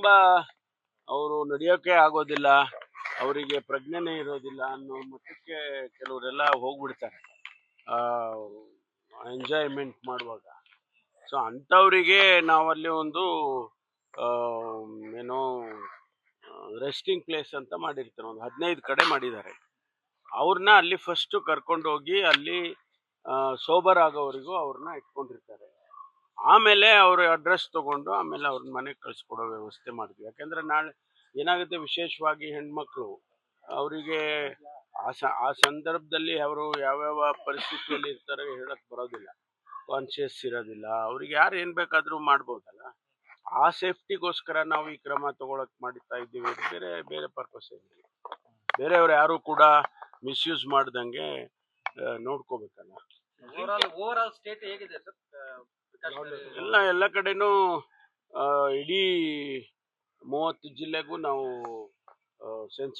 ತುಂಬಾ ಅವರು ನಡೆಯೋಕೆ ಆಗೋದಿಲ್ಲ, ಅವರಿಗೆ ಪ್ರಜ್ಞೆನೇ ಇರೋದಿಲ್ಲ ಅನ್ನೋ ಮಟ್ಟಕ್ಕೆ ಕೆಲವರೆಲ್ಲ ಹೋಗ್ಬಿಡ್ತಾರೆ ಎಂಜಾಯ್ಮೆಂಟ್ ಮಾಡುವಾಗ. ಸೊ ಅಂಥವರಿಗೆ ನಾವಲ್ಲಿ ಒಂದು ಏನೋ ರೆಸ್ಟಿಂಗ್ ಪ್ಲೇಸ್ ಅಂತ ಮಾಡಿರ್ತಾರೆ, ಒಂದು ಹದಿನೈದು ಕಡೆ ಮಾಡಿದ್ದಾರೆ. ಅವ್ರನ್ನ ಅಲ್ಲಿ ಫಸ್ಟ್ ಕರ್ಕೊಂಡು ಹೋಗಿ ಅಲ್ಲಿ ಸೋಬರ್ ಆಗೋವರೆಗೂ ಅವ್ರನ್ನ ಇಟ್ಕೊಂಡಿರ್ತಾರೆ. ಆಮೇಲೆ ಅವರು ಅಡ್ರೆಸ್ ತಗೊಂಡು ಆಮೇಲೆ ಅವ್ರನ್ನ ಮನೆಗೆ ಕಳಿಸ್ಕೊಡೋ ವ್ಯವಸ್ಥೆ ಮಾಡ್ತೀವಿ. ಯಾಕೆಂದ್ರೆ ನಾಳೆ ಏನಾಗುತ್ತೆ ವಿಶೇಷವಾಗಿ ಹೆಣ್ಮಕ್ಳು, ಅವರಿಗೆ ಆ ಸ, ಆ ಸಂದರ್ಭದಲ್ಲಿ ಅವರು ಯಾವ್ಯಾವ ಪರಿಸ್ಥಿತಿಯಲ್ಲಿ ಇರ್ತಾರೆ ಹೇಳಕ್ ಬರೋದಿಲ್ಲ. ಕಾನ್ಶಿಯಸ್ ಇರೋದಿಲ್ಲ. ಅವ್ರಿಗೆ ಯಾರು ಏನ್ ಬೇಕಾದ್ರೂ ಮಾಡ್ಬೋದಲ್ಲ. ಆ ಸೇಫ್ಟಿಗೋಸ್ಕರ ನಾವು ಈ ಕ್ರಮ ತಗೊಳಕ್ ಮಾಡ್ತಾ ಇದ್ದೀವಿ ಬೇರೆ ಬೇರೆ ಪರ್ಪಸ್ ಏನಿಲ್ಲ. ಬೇರೆಯವ್ರು ಯಾರು ಕೂಡ ಮಿಸ್ಯೂಸ್ ಮಾಡ್ದಂಗೆ ನೋಡ್ಕೋಬೇಕಲ್ಲ. ಓವರಾಲ್ ಆಲ್ ಸ್ಟೇಟ್ ಹೇಗಿದೆ ಸರ್? ಎಲ್ಲ ಎಲ್ಲ ಕಡೆನೂ ಆ, ಇಡೀ ಮೂವತ್ತು ಜಿಲ್ಲೆಗೂ ನಾವು ಸೆನ್ಸಿ